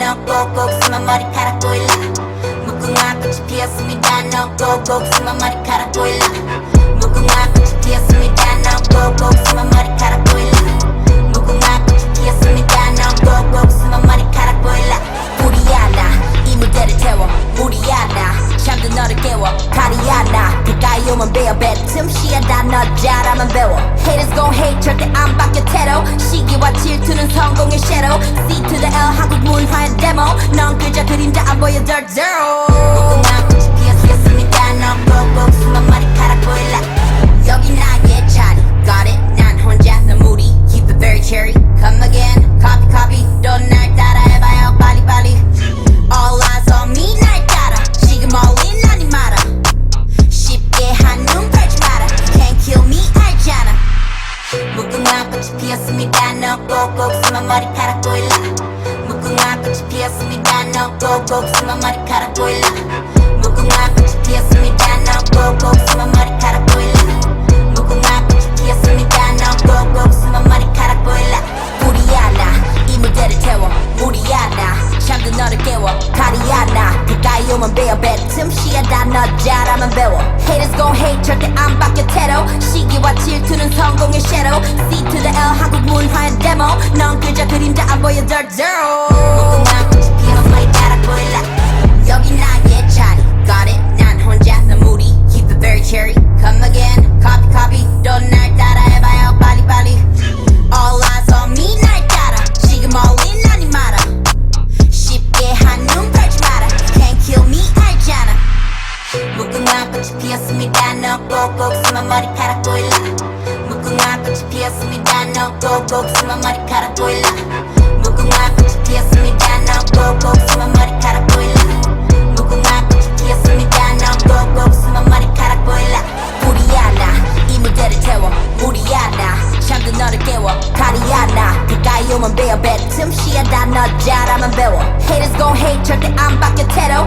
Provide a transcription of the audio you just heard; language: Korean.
너 꼭꼭 숨어 머리카락 보일라. 무궁화 꽃이 피었습니다. 너 꼭꼭 쓰면 머리카락 보일라. 무궁화 꽃이 피었습니다. 숨쉬어다 너 잘하면 배워. Haters gon' hate 절대 안 바뀌어 테러. 시기와 질투는 성공의 섀도우. C to the L 한국 문화의 데모 넌 글자 그림자 안 보여 덜덜 피었습니다. 꼭꼭 숨어 머리카락 보일라. 무궁화 꽃이 피었습니다. 꼭꼭 숨어 머리카락 보일라. 무궁화 꽃이 피었습니다. 꼭꼭 숨어 머리카락 보일라. 너를 깨워. 가리야나 그 가까이 오면 베어 뱉 틈씨야다. 너 잘하면 배워. Haters gon' hate. 절대 안 바뀌어 테러. 시기와 질투는 성공의 섀도우 C to the L 한국 문화의 데모 넌 그저 그림자 안 보여 덜덜. 꼭꼭 숨어 머리카락 보일라 무궁화 꽃이 피었습니다 너 꼭꼭 숨어 머리카락 보일라 무궁화 꽃이 피었습니다 너 꼭꼭 숨어 머리카락 보일라 무궁화 꽃이 피었습니다 너 꼭꼭 숨어 머리카락 보일라 우리야 나이 무대를 태워 우리야 나 잠든 너를 깨워 가리야 나 가까이 오면 배워 뱉음 시야 다너 잘하면 배워 Haters gon' hate 절대 안 바뀌어 테러